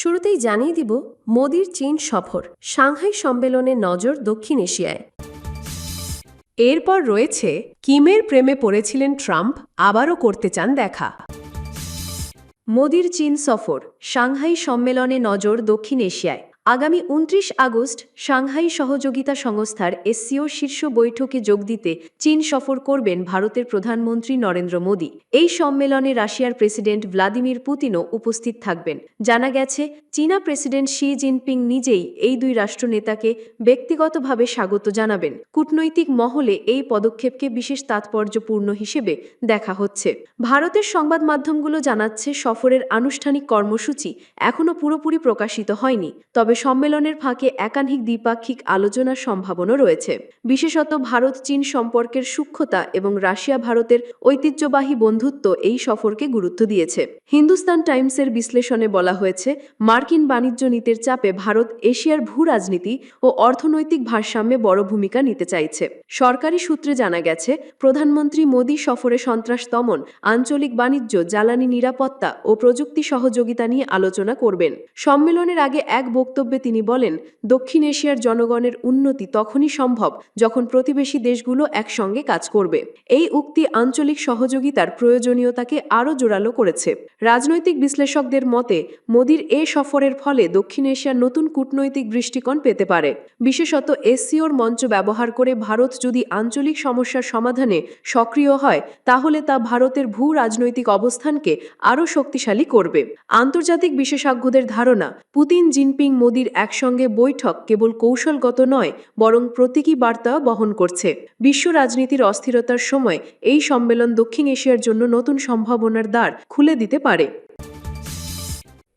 শুরুতেই জানিয়ে দিব মোদির চীন সফর, সাংহাই সম্মেলনে নজর দক্ষিণ এশিয়ায়। এরপর রয়েছে কিমের প্রেমে পড়েছিলেন ট্রাম্প, আবারও করতে চান দেখা। মোদির চীন সফর, সাংহাই সম্মেলনে নজর দক্ষিণ এশিয়ায়। আগামী উনত্রিশ আগস্ট সাংহাই সহযোগিতা সংস্থার এসসিও শীর্ষ বৈঠকে যোগ দিতে চীন সফর করবেন ভারতের প্রধানমন্ত্রী নরেন্দ্র মোদী। এই সম্মেলনে রাশিয়ার প্রেসিডেন্ট ভ্লাদিমির পুতিনও উপস্থিত থাকবেন। জানা গেছে, চীনা প্রেসিডেন্ট শি জিনপিং নিজেই এই দুই রাষ্ট্রনেতাকে ব্যক্তিগতভাবে স্বাগত জানাবেন। কূটনৈতিক মহলে এই পদক্ষেপকে বিশেষ তাৎপর্যপূর্ণ হিসেবে দেখা হচ্ছে। ভারতের সংবাদ মাধ্যমগুলো জানাচ্ছে, সফরের আনুষ্ঠানিক কর্মসূচি এখনও পুরোপুরি প্রকাশিত হয়নি। তবে সম্মেলনের ফাঁকে একাধিক দ্বিপাক্ষিক আলোচনার সম্ভাবনা রয়েছে। বিশেষত ভারত চীন সম্পর্কের সূক্ষ্মতা এবং রাশিয়া ভারতের ঐতিহ্যবাহী বন্ধুত্ব এই সফরকে গুরুত্ব দিয়েছে। হিন্দুস্তান টাইমসের বিশ্লেষণে বলা হয়েছে, মার্কিন বাণিজ্য নীতির চাপে ভারত এশিয়ার ভূ রাজনীতি ও অর্থনৈতিক ভারসাম্যে বড় ভূমিকা নিতে চাইছে। সরকারি সূত্রে জানা গেছে, প্রধানমন্ত্রী মোদী সফরে সন্ত্রাস দমন, আঞ্চলিক বাণিজ্য, জ্বালানি নিরাপত্তা ও প্রযুক্তি সহযোগিতা নিয়ে আলোচনা করবেন। সম্মেলনের আগে এক বক্তব্যে তিনি বলেন, দক্ষিণ এশিয়ার জনগণের উন্নতি তখনই সম্ভব যখন প্রতিবেশী দেশগুলো একসঙ্গে কাজ করবে। এই উক্তি আঞ্চলিক সহযোগিতার প্রয়োজনীয়তাকে আরও জোরালো করেছে। রাজনৈতিক বিশ্লেষকদের মতে, মোদির এ সফরের ফলে দক্ষিণ এশিয়ার নতুন কূটনৈতিক দৃষ্টিকোণ পেতে পারে। বিশেষত এসসিওর মঞ্চ ব্যবহার করে ভারত যদি আঞ্চলিক সমস্যার সমাধানে সক্রিয় হয়, তাহলে তা ভারতের ভূ রাজনৈতিক অবস্থানকে আরও শক্তিশালী করবে। আন্তর্জাতিক বিশেষজ্ঞদের ধারণা, পুতিন জিনপিং মোদির একসঙ্গে বৈঠক কেবল কৌশলগত নয়, বরং প্রতীকী বার্তা বহন করছে। বিশ্ব রাজনীতির অস্থিরতার সময় এই সম্মেলন দক্ষিণ এশিয়ার জন্য নতুন সম্ভাবনার দ্বার খুলে দিতে পারে।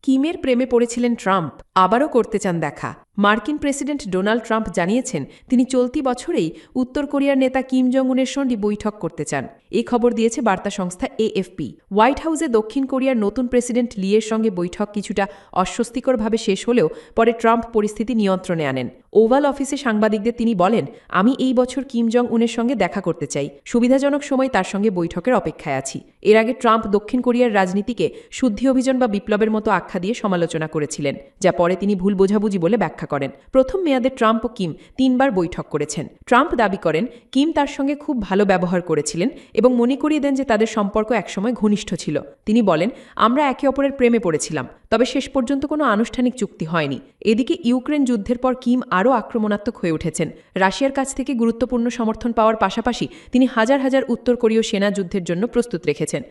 কিমের প্রেমে পড়েছিলেন ট্রাম্প? আবারও করতে চান দেখা। মার্কিন প্রেসিডেন্ট ডোনাল্ড ট্রাম্প জানিয়েছেন, তিনি চলতি বছরেই উত্তর কোরিয়ার নেতা কিম জং উনের সঙ্গে বৈঠক করতে চান। এ খবর দিয়েছে বার্তা সংস্থা এএফপি। হোয়াইট হাউসে দক্ষিণ কোরিয়ার নতুন প্রেসিডেন্ট লিয়ের সঙ্গে বৈঠক কিছুটা অস্বস্তিকরভাবে শেষ হলেও পরে ট্রাম্প পরিস্থিতি নিয়ন্ত্রণে আনেন। ওভাল অফিসে সাংবাদিকদের তিনি বলেন, আমি এই বছর কিম জং উনের সঙ্গে দেখা করতে চাই। সুবিধাজনক সময় তার সঙ্গে বৈঠকের অপেক্ষায় আছি। এর আগে ট্রাম্প দক্ষিণ কোরিয়ার রাজনীতিকে শুদ্ধি অভিযান বা বিপ্লবের মতো আখ্যা দিয়ে সমালোচনা করেছিলেন, যা পরে তিনি ভুল বোঝাবুঝি বলে ব্যাখ্যা করেন। প্রথম মেয়াদে ট্রাম্প ও কিম তিনবার বৈঠক করেছেন। ট্রাম্প দাবি করেন, কিম তার সঙ্গে খুব ভালো ব্যবহার করেছিলেন এবং মনে করিয়ে দেন যে তাদের সম্পর্ক একসময় ঘনিষ্ঠ ছিল। তিনি বলেন, আমরা একে অপরের প্রেমে পড়েছিলাম, তবে শেষ পর্যন্ত কোনো আনুষ্ঠানিক চুক্তি হয়নি। এদিকে ইউক্রেন যুদ্ধের পর কিম আরও আক্রমণাত্মক হয়ে উঠেছেন। রাশিয়ার কাছ থেকে গুরুত্বপূর্ণ সমর্থন পাওয়ার পাশাপাশি তিনি হাজার হাজার উত্তর কোরীয় সেনা যুদ্ধের জন্য প্রস্তুত রেখেছেন।